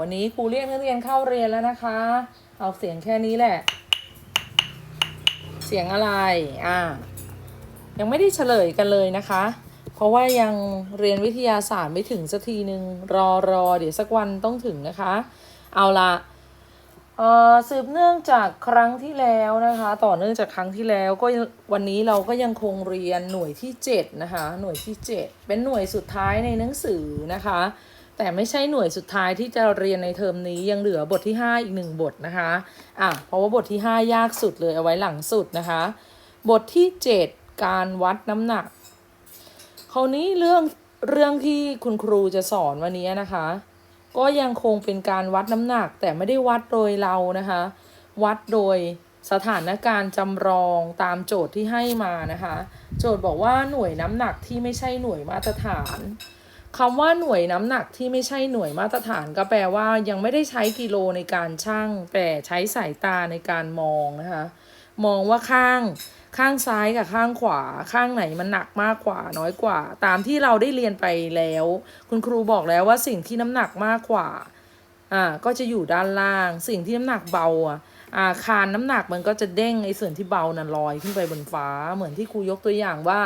วันนี้ครูเรียกนักเรียนเข้าเรียนแล้วนะคะ เอาเสียงแค่นี้แหละ เสียงอะไร อ่า ยังไม่ได้เฉลยกันเลยนะคะ เพราะว่ายังเรียนวิทยาศาสตร์ไม่ถึงสักทีหนึ่งรอรอเดี๋ยวสักวันต้องถึงนะคะ เอาละเอ่อสืบเนื่องจากครั้งที่แล้วนะคะ ต่อเนื่องจากครั้งที่แล้วก็วันนี้เราก็ยังคงเรียนหน่วยที่ 7 นะคะ หน่วยที่ 7 เป็นหน่วยสุดท้ายในหนังสือนะคะ แต่ไม่ใช่หน่วยสุดท้ายที่จะเรียนในเทอมนี้ยังเหลือบทที่ 5 อีกหนึ่งบทนะคะอะเพราะว่าบทที่ 5 ยากสุดเลยเอาไว้หลังสุดนะคะ บทที่ 7 การวัดน้ำหนัก คราวนี้เรื่องเรื่องที่คุณครูจะสอนวันนี้นะคะ ก็ยังคงเป็นการวัดน้ำหนัก แต่ไม่ได้วัดโดยเรานะคะ วัดโดยสถานการณ์จำลองตามโจทย์ที่ให้มานะคะ โจทย์บอกว่าหน่วยน้ำหนักที่ไม่ใช่หน่วยมาตรฐาน คำว่าหน่วยน้ำหนักที่ไม่ใช่หน่วยมาตรฐานก็แปลว่ายังไม่ได้ใช้กิโลในการชั่ง แต่ใช้สายตาในการมองนะคะ มองว่าข้างข้างซ้ายกับข้างขวาข้างไหนมันหนักมากกว่าน้อยกว่า ตามที่เราได้เรียนไปแล้ว คุณครูบอกแล้วว่าสิ่งที่น้ำหนักมากกว่าอ่าก็จะอยู่ด้านล่าง สิ่งที่น้ำหนักเบาอะอาคารน้ำหนักมันก็จะเด้งไอ้ส่วนที่เบาน่ะลอยขึ้นไปบนฟ้า เหมือนที่ครูยกตัวอย่างว่า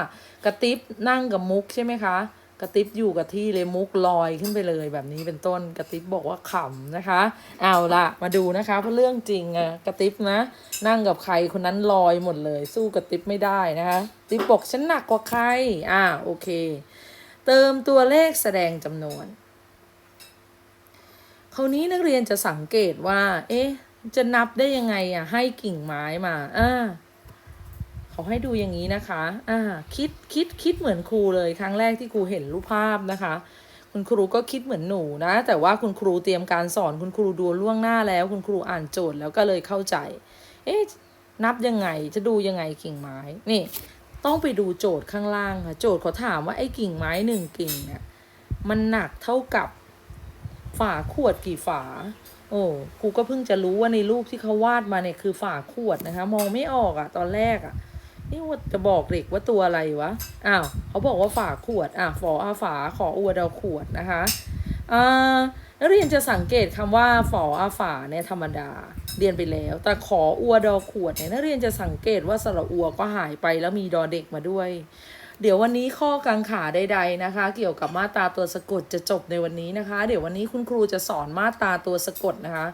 กระติบนั่งกับมุกใช่ไหมคะ กระติบอยู่กับที่เลยมุกลอยขึ้นไปเลยแบบนี้เป็นต้นกระติบบอกว่าขำนะคะ เอาละมาดูนะคะเพราะเรื่องจริงอะกระติบนะ นั่งกับใครคนนั้นลอยหมดเลย สู้กระติบไม่ได้นะคะติบบอกฉันหนักกว่าใครอ่าโอเค เติมตัวเลขแสดงจำนวนคราวนี้นักเรียนจะสังเกตว่า เอ๊ะ จะนับได้ยังไงอะให้กิ่งไม้มาอ่า เขาให้ดูอย่างนี้นะคะ อ่า คิดคิดคิดเหมือนครูเลย ครั้งแรกที่ครูเห็นรูปภาพนะคะ คุณครูก็คิดเหมือนหนูนะ แต่ว่าคุณครูเตรียมการสอนคุณครูดูล่วงหน้าแล้ว คุณครูอ่านโจทย์แล้วก็เลยเข้าใจ เอ๊ะ นับยังไง จะดูยังไงกิ่งไม้ นี่ ต้องไปดูโจทย์ข้างล่างค่ะ โจทย์เขาถามว่าไอ้กิ่งไม้หนึ่งกิ่งเนี่ย มันหนักเท่ากับฝาขวดกี่ฝา โอ้ครูก็เพิ่งจะรู้ว่าในรูปที่เขาวาดมาเนี่ยคือฝาขวดนะคะ มองไม่ออกอะตอนแรกอะ นี่ว่าจะบอกเด็กว่าตัวอะไรวะ อ้าวเขาบอกว่าฝาขวด อะฝออาฝาขออวดเอาขวดนะคะอ่านักเรียนจะสังเกตคำว่าฝออาฝาเนี่ยธรรมดา เรียนไปแล้ว แต่ขออัวดอขวดเนี่ยนักเรียนจะสังเกตว่าสระอัวก็หายไปแล้วมีดอเด็กมาด้วย เดี๋ยววันนี้ข้อกังขาใดๆนะคะ เกี่ยวกับมาตราตัวสะกดจะจบในวันนี้นะคะ เดี๋ยววันนี้คุณครูจะสอนมาตราตัวสะกดนะคะ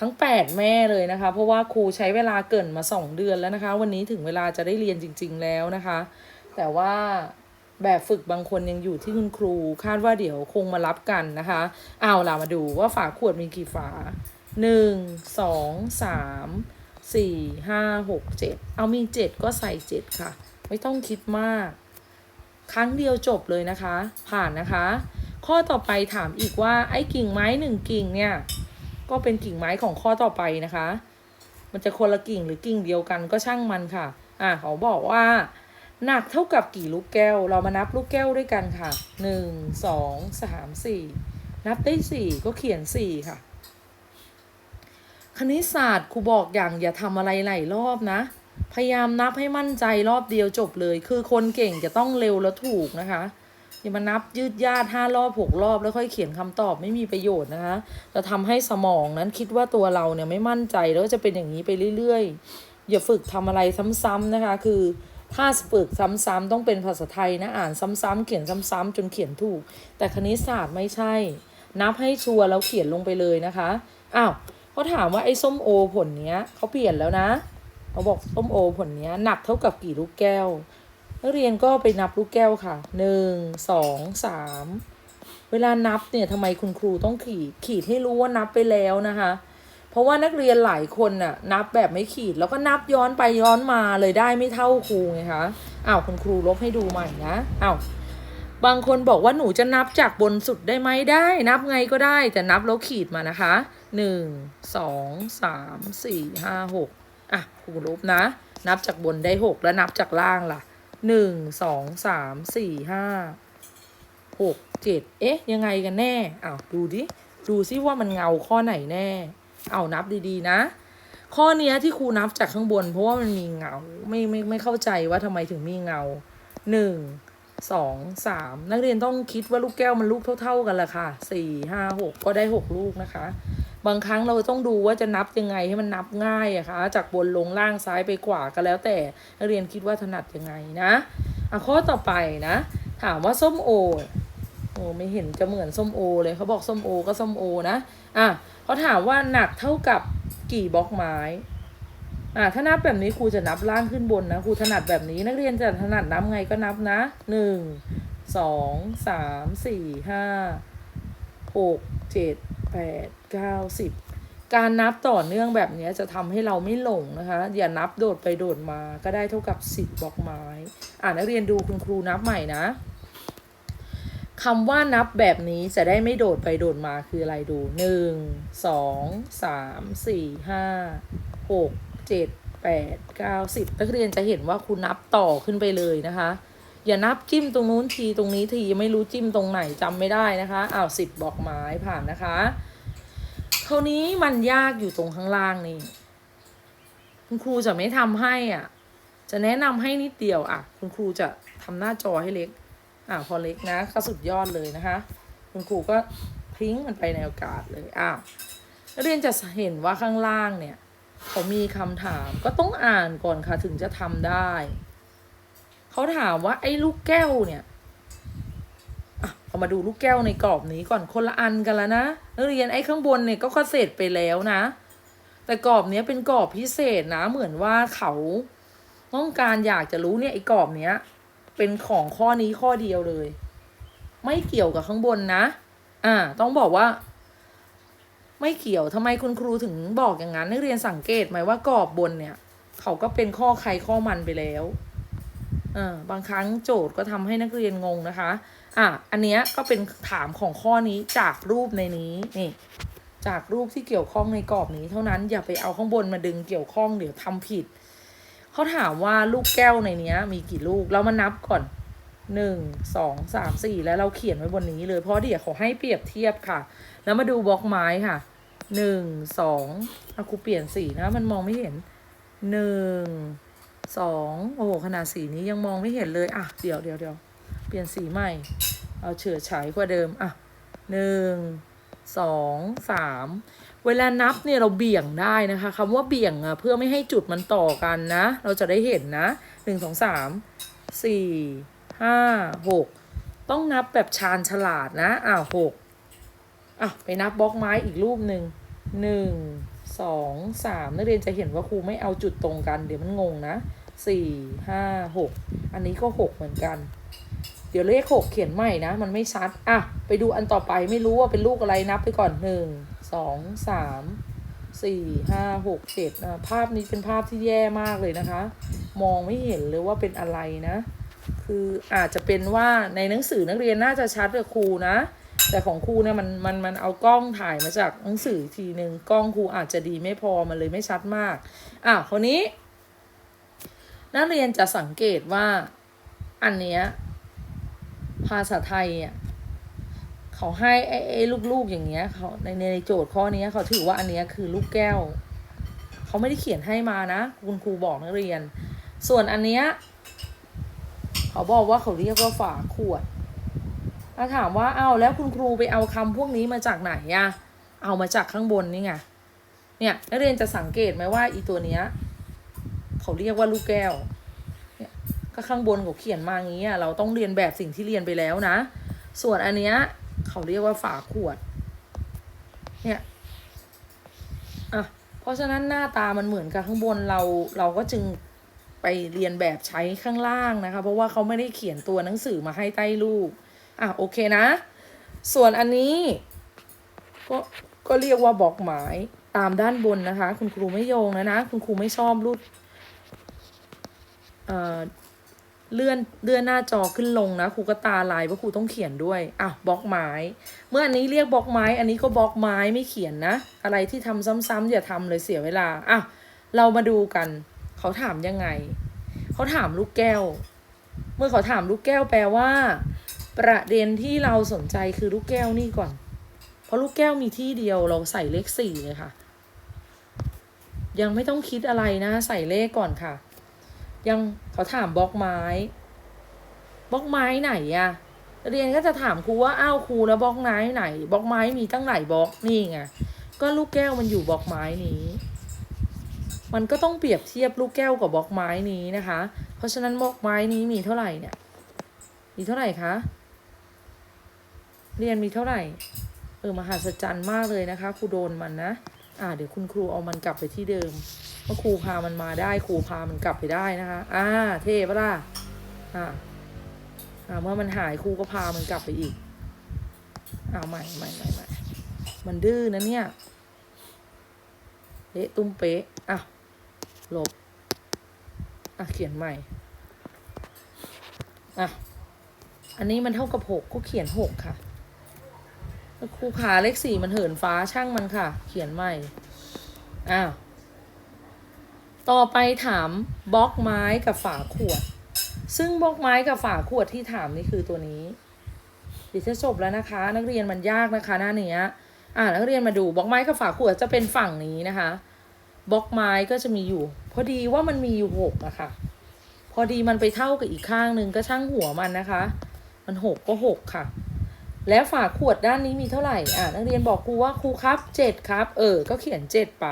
ทั้ง 8 แม่เลยนะคะ เพราะว่าครูใช้เวลาเกินมา 2 เดือนแล้วนะคะ วันนี้ถึงเวลาจะได้เรียนจริง ๆ แล้วนะคะ แต่ว่าแบบฝึกบางคนยังอยู่ที่คุณครู คาดว่าเดี๋ยวคงมารับกันนะคะ เอาล่ะมาดูว่าฝาขวดมีกี่ฝา 1 2 3 4 5 6 7 เอามี 7 ก็ใส่ 7 ค่ะ ไม่ต้องคิดมาก ครั้งเดียวจบเลยนะคะ ผ่านนะคะ ข้อต่อไปถามอีกว่าไอ้กิ่งไม้หนึ่งกิ่งเนี่ย ก็เป็นกิ่งไม้ของข้อต่อไปนะคะ มันจะคนละกิ่งหรือกิ่งเดียวกันก็ช่างมันค่ะ อ่าเขาบอกว่าหนักเท่ากับกี่ลูกแก้ว เรามานับลูกแก้วด้วยกันค่ะหนึ่งสองสามสี่นับได้สี่ก็เขียนสี่ค่ะ คณิตศาสตร์ครูบอกอย่างอย่าทำอะไรหลายรอบนะ พยายามนับให้มั่นใจรอบเดียวจบเลย คือคนเก่งจะต้องเร็วแล้วถูกนะคะ อย่ามานับยืดยาดห้ารอบหกรอบ แล้วค่อยเขียนคำตอบไม่มีประโยชน์นะคะจะทำให้สมองนั้นคิดว่าตัวเราเนี่ยไม่มั่นใจแล้วจะเป็นอย่างนี้ไปเรื่อยๆ อย่าฝึกทำอะไรซ้ำๆนะคะ คือถ้าฝึกซ้ำๆต้องเป็นภาษาไทยนะอ่านซ้ำๆเขียนซ้ำๆจนเขียนถูก แต่คณิตศาสตร์ไม่ใช่ นับให้ชัวร์แล้วเขียนลงไปเลยนะคะอ้าวเขาถามว่าไอ้ส้มโอผลเนี้ยเขาเปลี่ยนแล้วนะเขาบอกส้มโอผลเนี้ยหนักเท่ากับกี่ลูกแก้ว นักเรียนก็ไปนับลูกแก้วค่ะหนึ่งสองสามเวลานับเนี่ยทำไมคุณครูต้องขีดขีดให้รู้ว่านับไปแล้วนะคะ เพราะว่านักเรียนหลายคนน่ะนับแบบไม่ขีดแล้วก็นับย้อนไปย้อนมาเลยได้ไม่เท่าครูไงคะอ้าวคุณครูลบให้ดูใหม่นะอ้าวบางคนบอกว่าหนูจะนับจากบนสุดได้ไหมได้ นับไงก็ได้แต่นับแล้วขีดมานะคะหนึ่งสองสามสี่ห้าหกอะครูลบนะ นับจากบนได้หกแล้วนับจากล่างล่ะ หนึ่งสองสามสี่ห้าหกเจ็ดเอ๊ะ ยังไงกันแน่อ้าวดูดิ ดูซิว่ามันเงาข้อไหนแน่ เอานับดีๆนะ ข้อเนี้ยที่ครูนับจากข้างบน เพราะว่ามันมีเงาไม่ไม่ไม่เข้าใจว่าทำไมถึงมีเงาหนึ่งสองสามนักเรียนต้องคิดว่าลูกแก้วมันลูกเท่า ๆกันแหละค่ะสี่ห้าหกก็ได้หกลูกนะคะ บางครั้งเราต้องดูว่าจะนับยังไงให้มันนับง่ายอะคะจากบนลงล่างซ้ายไปขวาก็แล้วแต่นักเรียนคิดว่าถนัดยังไงนะอะข้อต่อไปนะ ถามว่าส้มโอโอ้ไม่เห็นจะเหมือนส้มโอเลยเขาบอกส้มโอก็ส้มโอนะอะเขาถามว่าหนักเท่ากับกี่บล็อกไม้อ่าถ้านับแบบนี้ครูจะนับล่างขึ้นบนนะครูถนัดแบบนี้ นักเรียนจะถนัดนับไงก็นับนะหนึ่งสองสามสี่ห้าหกเจ็ด แปดเก้าสิบการนับต่อเนื่องแบบนี้จะทำให้เราไม่หลงนะคะ อย่านับโดดไปโดดมาก็ได้เท่ากับสิบบล็อกไม้ อ่านักเรียนดูคุณครูนับใหม่นะคำว่านับแบบนี้จะได้ไม่โดดไปโดดมาคืออะไรดูหนึ่งสองสามสี่ห้าหกเจ็ดแปดเก้าสิบนักเรียนจะเห็นว่าคุณนับต่อขึ้นไปเลยนะคะ อย่านับจิ้มตรงนู้นทีตรงนี้ทีไม่รู้จิ้มตรงไหนจำไม่ได้นะคะอ้าวสิบบอกไม้ผ่านนะคะคราวนี้มันยากอยู่ตรงข้างล่างนี่คุณครูจะไม่ทำให้อะ จะแนะนำให้นิดเดียวอะ คุณครูจะทำหน้าจอให้เล็ก อ่าพอเล็กนะก็สุดยอดเลยนะคะ คุณครูก็ทิ้งมันไปในอากาศเลยอ้าวเรียนจะเห็นว่าข้างล่างเนี่ยเขามีคำถามก็ต้องอ่านก่อนค่ะถึงจะทำได้ เขาถามว่าไอ้ลูกแก้วเนี่ยอเอามาดูลูกแก้วในกรอบนี้ก่อนคนละอันกันแล้วนะนักเรียนไอ้ข้างบนเนี่ยก็เกษตรไปแล้วนะ แต่กรอบเนี้ยเป็นกรอบพิเศษนะ เหมือนว่าเขาต้องการอยากจะรู้เนี่ยไอ้กรอบเนี้ย เป็นของข้อนี้ข้อเดียวเลย ไม่เกี่ยวกับข้างบนนะ อ่า ต้องบอกว่า ไม่เกี่ยวทำไมคุณครูถึงบอกอย่างนั้นนักเรียนสังเกตไหมว่ากรอบบนเนี่ย เขาก็เป็นข้อใครข้อมันไปแล้ว บางครั้งโจทย์ก็ทำให้นักเรียนงงนะคะอะอันเนี้ยก็เป็นถามของข้อนี้จากรูปในนี้นี่จากรูปที่เกี่ยวข้องในกรอบนี้ เท่านั้นอย่าไปเอาข้างบนมาดึงเกี่ยวข้องเดี๋ยวทำผิดเขาถามว่าลูกแก้วในเนี้ย มีกี่ลูกเรามานับก่อนหนึ่งสองสามสี่แล้วเราเขียนไว้บนนี้เลยเพราะเดี๋ยวเขาให้เปรียบเทียบค่ะ แล้วมาดูบล็อกไม้ค่ะหนึ่งสองอากูเปลี่ยนสีนะมันมองไม่เห็นหนึ่ง สองโอ้โหขนาดสีนี้ยังมองไม่เห็นเลยอะเดี๋ยวเดี๋ยวเดี๋ยวเปลี่ยนสีใหม่ เอาเฉื่อยฉายกว่าเดิมอะหนึ่งสองสามเวลานับเนี่ยเราเบี่ยงได้นะคะคำว่าเบี่ยงอะเพื่อไม่ให้จุดมันต่อกันนะ เราจะได้เห็นนะหนึ่งสองสามสี่ห้าหกต้องนับแบบชาญฉลาดนะอ้าวหกอะไปนับบล็อกไม้อีกรูปหนึ่งหนึ่ง สองสามนักเรียนจะเห็นว่าครูไม่เอาจุดตรงกัน เดี๋ยวมันงงนะสี่ห้าหกอันนี้ก็หกเหมือนกัน เดี๋ยวเลขหกเขียนใหม่นะ มันไม่ชัด อะ ไปดูอันต่อไปไม่รู้ว่าเป็นลูกอะไรนับไปก่อนหนึ่งสองสามสี่ห้าหกเจ็ดอะภาพนี้เป็นภาพที่แย่มากเลยนะคะ มองไม่เห็นเลยว่าเป็นอะไรนะ คืออาจจะเป็นว่าในหนังสือนักเรียนน่าจะชัดกว่าครูนะ แต่ของครูเนี่ยมันมันมันเอากล้องถ่ายมาจากหนังสือทีหนึ่งกล้องครูอาจจะดีไม่พอมันเลยไม่ชัดมากอะคนนี้ นักเรียนจะสังเกตว่าอันเนี้ยภาษาไทยอะเขาให้ไอ้ไอ้ลูกๆอย่างเงี้ยเขาในในโจทย์ข้อนี้เขาถือว่าอันเนี้ยคือลูกแก้ว เขาไม่ได้เขียนให้มานะ คุณครูบอกนักเรียน ส่วนอันเนี้ยเขาบอกว่าเขาเรียกว่าฝาขวด ถ้าถามว่าเอาวแล้วคุณครูไปเอาคำพวกนี้มาจากไหนอะเอามาจากข้างบนนี่ไง เนี่ยนักเรียนจะสังเกตไหมว่าอีตัวเนี้ยเขาเรียกว่าลูกแก้ว เนี่ยก็ข้างบนเขาเขียนมาอย่างนี้อะเราต้องเรียนแบบสิ่งที่เรียนไปแล้วนะ ส่วนอันเนี้ยเขาเรียกว่าฝาขวด เนี่ย อะ เพราะฉะนั้นหน้าตามันเหมือนกับข้างบนเราเราก็จึงไปเรียนแบบใช้ข้างล่างนะคะ เพราะว่าเขาไม่ได้เขียนตัวหนังสือมาให้ใต้รูป อะโอเคนะ ส่วนอันนี้ก็ก็เรียกว่าบอกหมายตามด้านบนนะคะ คุณครูไม่โยงนะนะ คุณครูไม่ชอบรูดเอ่อเลื่อนเลื่อนหน้าจอขึ้นลงนะครูก็ตาลายเพราะครูต้องเขียนด้วยอะบล็อกไม้ เมื่ออันนี้เรียกบล็อกไม้ อันนี้ก็บล็อกไม้ไม่เขียนนะ อะไรที่ทำซ้ำๆอย่าทำเลยเสียเวลาอะเรามาดูกัน เขาถามยังไง เขาถามลูกแก้ว เมื่อเขาถามลูกแก้วแปลว่า ประเด็นที่เราสนใจคือลูกแก้วนี่ก่อน เพราะลูกแก้วมีที่เดียวเราใส่เลขสี่เลยค่ะ ยังไม่ต้องคิดอะไรนะ ใส่เลขก่อนค่ะ ยังเขาถามบล็อกไม้บล็อกไม้ไหนอะเรียนก็จะถามครูว่าอ้าวครูแล้วบล็อกไม้ไหนบล็อกไม้มีตั้งไหนบล็อกนี่ไงก็ลูกแก้วมันอยู่บล็อกไม้นี้ มันก็ต้องเปรียบเทียบลูกแก้วกับบล็อกไม้นี้นะคะ เพราะฉะนั้นบล็อกไม้นี้มีเท่าไหร่เนี่ย มีเท่าไหร่คะ เรียนมีเท่าไหร่ เออมหัศจรรย์มากเลยนะคะ ครูโดนมันนะ อ่า เดี๋ยวคุณครูเอามันกลับไปที่เดิมเมื่อครูพามันมาได้ครูพามันกลับไปได้นะคะ อ่า เท่ปะล่ะ อ่า อ่า เมื่อมันหายครูก็พามันกลับไปอีก อ่าใหม่ใหม่ใหม่ใหม่มันดื้อนะเนี่ย เละตุ้มเป๊ะ อะ ลบ อะ เขียนใหม่ อะ อันนี้มันเท่ากับหกก็เขียนหกค่ะ ครูขาเลขสี่มันเหินฟ้าช่างมันค่ะ เขียนใหม่ อ้าว ต่อไปถามบล็อกไม้กับฝาขวด ซึ่งบล็อกไม้กับฝาขวดที่ถามนี่คือตัวนี้เดี๋ยวจะจบแล้วนะคะ นักเรียนมันยากนะคะ หน้าเนี้ย อ่านักเรียนมาดูบล็อกไม้กับฝาขวดจะเป็นฝั่งนี้นะคะบล็อกไม้ก็จะมีอยู่ พอดีว่ามันมีอยู่หกอะค่ะ พอดีมันไปเท่ากับอีกข้างหนึ่งก็ช่างหัวมันนะคะ มันหกก็หกค่ะ แล้วฝาขวดด้านนี้มีเท่าไหร่ อ่านักเรียนบอกครูว่าครูครับเจ็ดครับ เออ ก็เขียนเจ็ดไป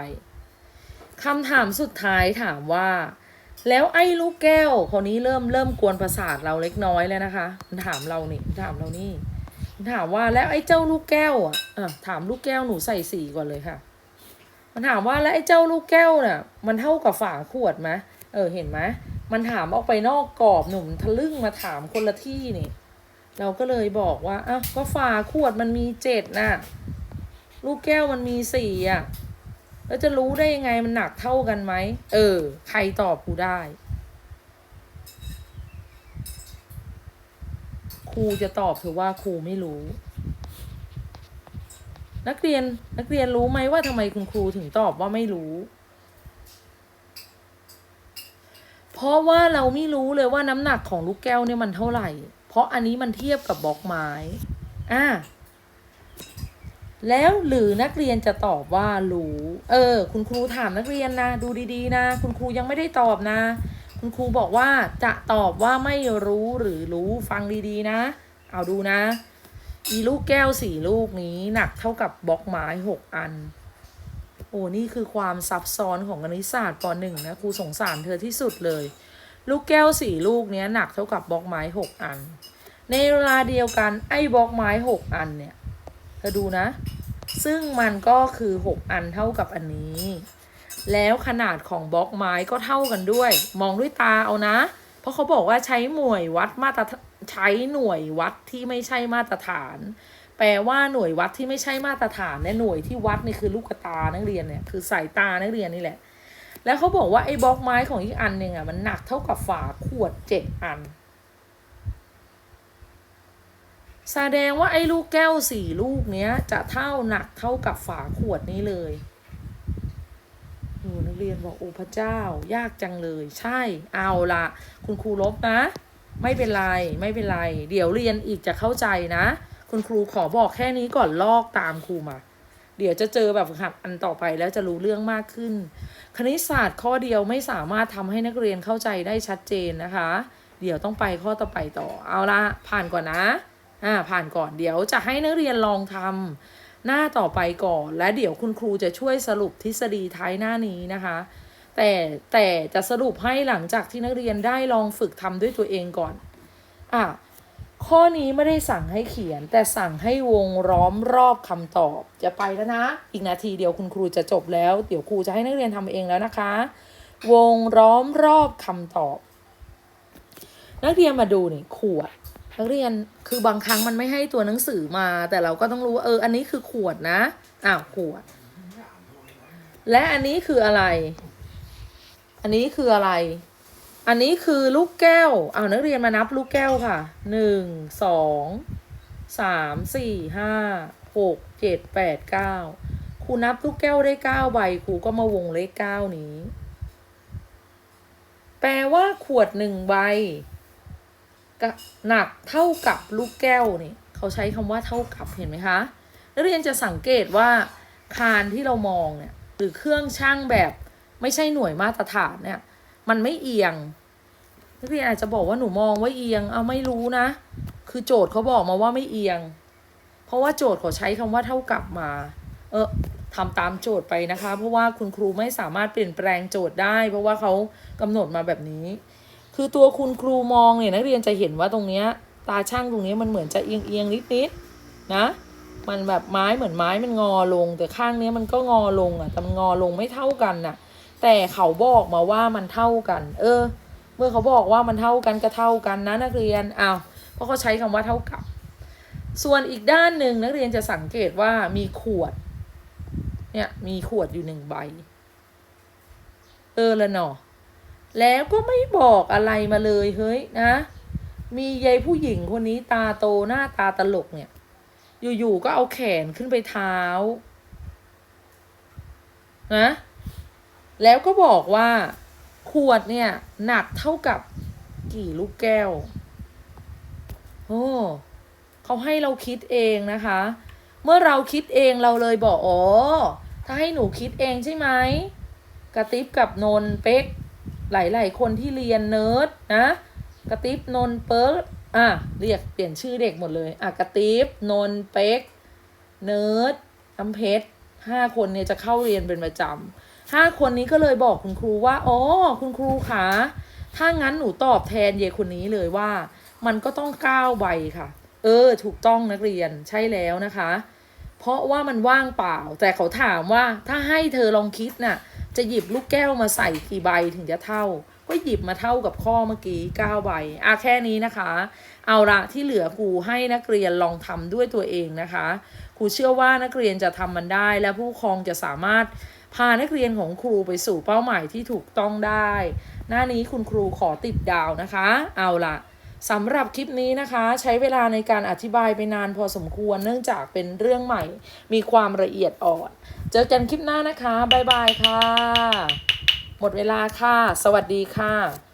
คำถามสุดท้ายถามว่า แล้วไอ้ลูกแก้วคนนี้เริ่มเริ่มกวนประสาทเราเล็กน้อยแล้วนะคะ มันถามเรานี่มันถามเรานี่มันถามว่าแล้วไอ้เจ้าลูกแก้วอะอะถามลูกแก้วหนูใส่สีก่อนเลยค่ะ มันถามว่าแล้วไอ้เจ้าลูกแก้วน่ะ มันเท่ากับฝาขวดไหมเออเห็นไหมมันถามออกไปนอกกรอบหนุ่มทะลึ่งมาถามคนละที่นี่ เราก็เลยบอกว่าอ้าวก็ฝาขวดมันมีเจ็ดน่ะ ลูกแก้วมันมีสี่อะ แล้วจะรู้ได้ยังไงมันหนักเท่ากันไหม เออ ใครตอบกูได้ ครูจะตอบเธอว่าครูไม่รู้ นักเรียนนักเรียนรู้ไหมว่าทำไมคุณครูถึงตอบว่าไม่รู้เพราะว่าเราไม่รู้เลยว่าน้ำหนักของลูกแก้วเนี่ยมันเท่าไหร่ เพราะอันนี้มันเทียบกับบล็อกไม้อ่าแล้วหรือนักเรียนจะตอบว่ารู้ เออ คุณครูถามนักเรียนนะ ดูดีๆ นะ คุณครูยังไม่ได้ตอบนะ คุณครูบอกว่าจะตอบว่าไม่รู้หรือรู้ฟังดีๆ นะ เอาดูนะ อีลูกแก้วสี่ลูกนี้หนักเท่ากับบล็อกไม้หกอัน โอ้นี่คือความซับซ้อนของคณิตศาสตร์ปหนึ่งนะครูสงสารเธอที่สุดเลย ลูกแก้วสี่ลูกเนี้ยหนักเท่ากับบล็อกไม้หกอัน ในเวลาเดียวกันไอ้บล็อกไม้หกอันเนี่ยเธอดูนะ ซึ่งมันก็คือ6อันเท่ากับอันนี้ แล้วขนาดของบล็อกไม้ก็เท่ากันด้วย มองด้วยตาเอานะ เพราะเขาบอกว่าใช้หน่วยวัดมาตรฐใช้หน่วยวัดที่ไม่ใช่มาตรฐาน แปลว่าหน่วยวัดที่ไม่ใช่มาตรฐานเนี่ยหน่วยที่วัดนี่คือลูกตานักเรียนเนี่ยคือสายตานักเรียนนี่แหละ แล้วเขาบอกว่าไอ้บล็อกไม้ของอีกอันหนึ่งอะมันหนักเท่ากับฝาขวดเจ็ดอัน แสดงว่าไอ้ลูกแก้วสี่ลูกเนี้ย จะเท่าหนักเท่ากับฝาขวดนี้เลยโอ้นักเรียนบอกโอ้พระเจ้า ยากจังเลย ใช่เอาละคุณครูลบนะ ไม่เป็นไรไม่เป็นไร เดี๋ยวเรียนอีกจะเข้าใจนะ คุณครูขอบอกแค่นี้ก่อนลอกตามครูมา เดี๋ยวจะเจอแบบฝึกหัดอันต่อไปแล้วจะรู้เรื่องมากขึ้น คณิตศาสตร์ข้อเดียวไม่สามารถทำให้นักเรียนเข้าใจได้ชัดเจนนะคะ เดี๋ยวต้องไปข้อต่อไปต่อเอาละผ่านก่อนนะอ่าผ่านก่อนเดี๋ยวจะให้นักเรียนลองทำหน้าต่อไปก่อน และเดี๋ยวคุณครูจะช่วยสรุปทฤษฎีท้ายหน้านี้นะคะ แต่แต่จะสรุปให้หลังจากที่นักเรียนได้ลองฝึกทำด้วยตัวเองก่อนอะ ข้อนี้ไม่ได้สั่งให้เขียน แต่สั่งให้วงล้อมรอบคำตอบ จะไปแล้วนะ อีกนาทีเดียวคุณครูจะจบแล้ว เดี๋ยวครูจะให้นักเรียนทำเองแล้วนะคะ วงล้อมรอบคำตอบ นักเรียนมาดูนี่ขวด นักเรียนคือบางครั้งมันไม่ให้ตัวหนังสือมา แต่เราก็ต้องรู้ว่าเออ อันนี้คือขวดนะอ้าวขวด และอันนี้คืออะไร อันนี้คืออะไร อันนี้คือลูกแก้ว เอานักเรียนมานับลูกแก้วค่ะ หนึ่ง สอง สาม สี่ ห้า หก เจ็ด แปด เก้า ครูนับลูกแก้วได้เก้าใบ ครูก็มาวงเลขเก้านี้ แปลว่าขวดหนึ่งใบหนักเท่ากับลูกแก้วนี่เขาใช้คำว่าเท่ากับเห็นไหมคะ นักเรียนจะสังเกตว่า คานที่เรามองเนี่ยหรือเครื่องช่างแบบไม่ใช่หน่วยมาตรฐานเนี่ย มันไม่เอียงนักเรียนอาจจะบอกว่าหนูมองว่าเอียง เอาไม่รู้นะ คือโจทย์เขาบอกมาว่าไม่เอียง เพราะว่าโจทย์เขาใช้คำว่าเท่ากับมา เออทำตามโจทย์ไปนะคะ เพราะว่าคุณครูไม่สามารถเปลี่ยนแปลงโจทย์ได้ เพราะว่าเขากำหนดมาแบบนี้ คือตัวคุณครูมองเนี่ยนักเรียนจะเห็นว่าตรงเนี้ยตาช่างตรงเนี้ยมันเหมือนจะเอียงเอียงนิดนิดๆนะ มันแบบไม้เหมือนไม้มันงอลง แต่ข้างเนี้ยมันก็งอลงอะแต่มันงอลงไม่เท่ากันน่ะ แต่เขาบอกมาว่ามันเท่ากัน เออ เมื่อเขาบอกว่ามันเท่ากันก็เท่ากันนะนักเรียนอ้าวเพราะเขาใช้คำว่าเท่ากับ ส่วนอีกด้านหนึ่งนักเรียนจะสังเกตว่ามีขวด เนี่ยมีขวดอยู่หนึ่งใบ เออละเนาะแล้วก็ไม่บอกอะไรมาเลยเฮ้ยนะ มียายผู้หญิงคนนี้ตาโตหน้าตาตลกเนี่ย อยู่ๆก็เอาแขนขึ้นไปเท้า นะ แล้วก็บอกว่า ขวดเนี่ย หนักเท่ากับกี่ลูกแก้ว โอ้เขาให้เราคิดเองนะคะ เมื่อเราคิดเองเราเลยบอกอ๋อถ้าให้หนูคิดเองใช่ไหมกระติบกับนนท์เป๊ก หลาย ๆ คนที่เรียนเนิร์ดนะกระติบนนท์เปิ๊กอะเรียกเปลี่ยนชื่อเด็กหมดเลยอะกระติบนนท์เป๊กเนิร์ดน้ำเพชรห้าคนเนี่ยจะเข้าเรียนเป็นประจำ ห้าคนนี้ก็เลยบอกคุณครูว่าอ๋อคุณครูคะถ้างั้นหนูตอบแทนเยคนนี้เลยว่า มันก็ต้องเก้าใบค่ะ เออ ถูกต้องนักเรียนใช่แล้วนะคะ เพราะว่ามันว่างเปล่า แต่เขาถามว่าถ้าให้เธอลองคิดน่ะ จะหยิบลูกแก้วมาใส่กี่ใบถึงจะเท่า ก็หยิบมาเท่ากับข้อเมื่อกี้9ใบอะแค่นี้นะคะ เอาละที่เหลือครูให้นักเรียนลองทำด้วยตัวเองนะคะครูเชื่อว่านักเรียนจะทำมันได้และผู้ปกครองจะสามารถ พานักเรียนของครูไปสู่เป้าหมายที่ถูกต้องได้ หน้านี้คุณครูขอติดดาวนะคะ เอาละสำหรับคลิปนี้นะคะ ใช้เวลาในการอธิบายไปนานพอสมควรเนื่องจากเป็นเรื่องใหม่ มีความละเอียดอ่อน เจอกันคลิปหน้านะคะ บ๊ายบายค่ะ หมดเวลาค่ะ สวัสดีค่ะ